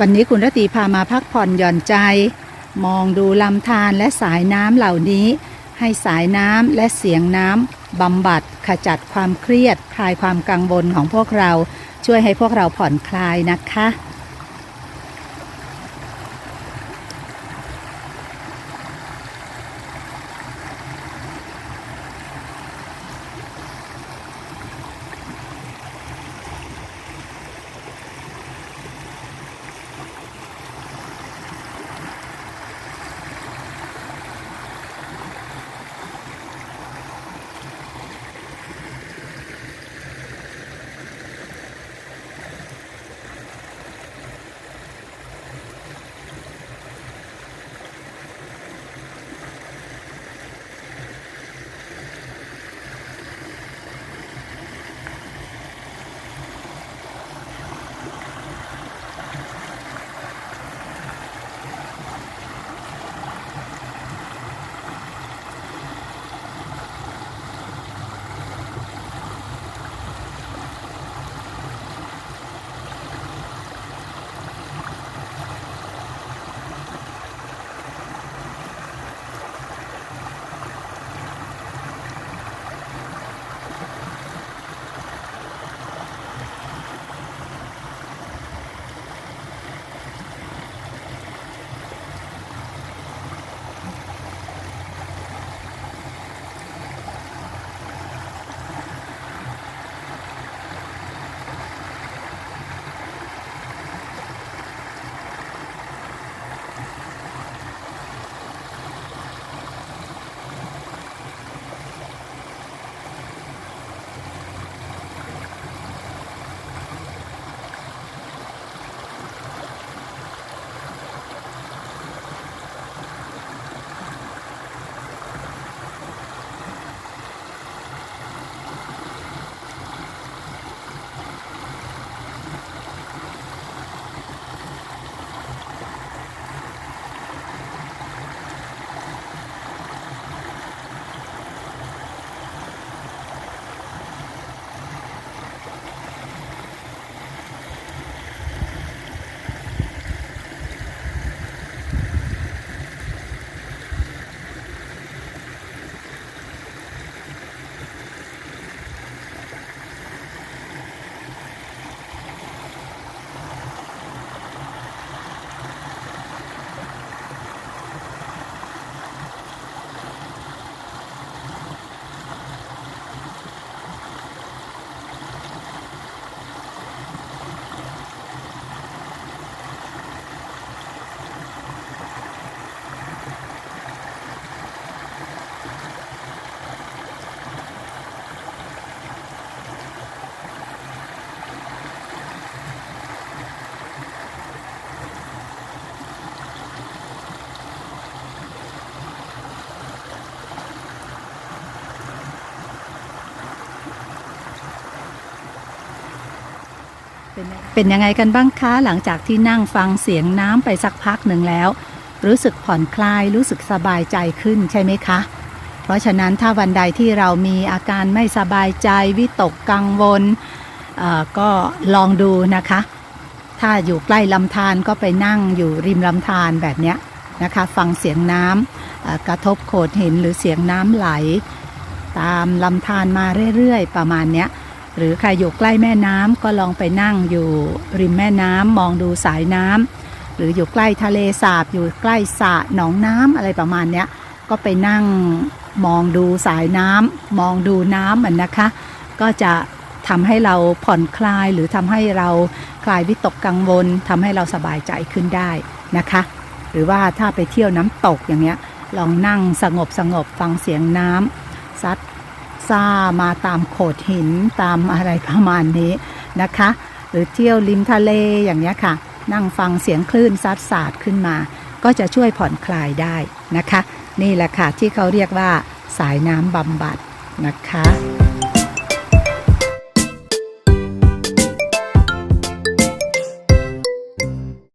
วันนี้คุณรตีพามาพักผ่อนหย่อนใจ มองดูลำธารและสายน้ำเหล่านี้ ให้สายน้ำและเสียงน้ำบำบัดขจัดความเครียดคลายความกังวลของพวกเรา ช่วยให้พวกเราผ่อนคลายนะคะ เป็นยังไงกันบ้างคะหลังจากที่นั่งฟังเสียงน้ำไปสักพักหนึ่งแล้ว รู้สึกผ่อนคลายรู้สึกสบายใจขึ้นใช่ไหมคะ เพราะฉะนั้นถ้าวันใดที่เรามีอาการไม่สบายใจวิตกกังวลก็ลองดูนะคะ ถ้าอยู่ใกล้ลำธารก็ไปนั่งอยู่ริมลำธารแบบนี้นะคะ ฟังเสียงน้ำกระทบโขดหินหรือเสียงน้ำไหล ตามลำธารมาเรื่อยๆ ประมาณเนี้ย หรือใครอยู่ใกล้แม่น้ำก็ลองไปนั่งอยู่ริมแม่น้ำมองดูสายน้ำหรืออยู่ใกล้ทะเลสาบ อยู่ใกล้สระหนองน้ำอะไรประมาณเนี้ยก็ไปนั่งมองดูสายน้ำมองดูน้ำมันนะคะ ก็จะทำให้เราผ่อนคลายหรือทำให้เราคลายวิตกกังวลทำให้เราสบายใจขึ้นได้นะคะ หรือว่าถ้าไปเที่ยวน้ำตกอย่างเงี้ยลองนั่งสงบสงบฟังเสียงน้ำซัด ซ่ามาตามโขดหินตามอะไรประมาณนี้นะคะ หรือเที่ยวริมทะเลอย่างนี้ค่ะ นั่งฟังเสียงคลื่นซัดสาดขึ้นมา ก็จะช่วยผ่อนคลายได้นะคะ นี่แหละค่ะที่เขาเรียกว่าสายน้ำบำบัดนะคะ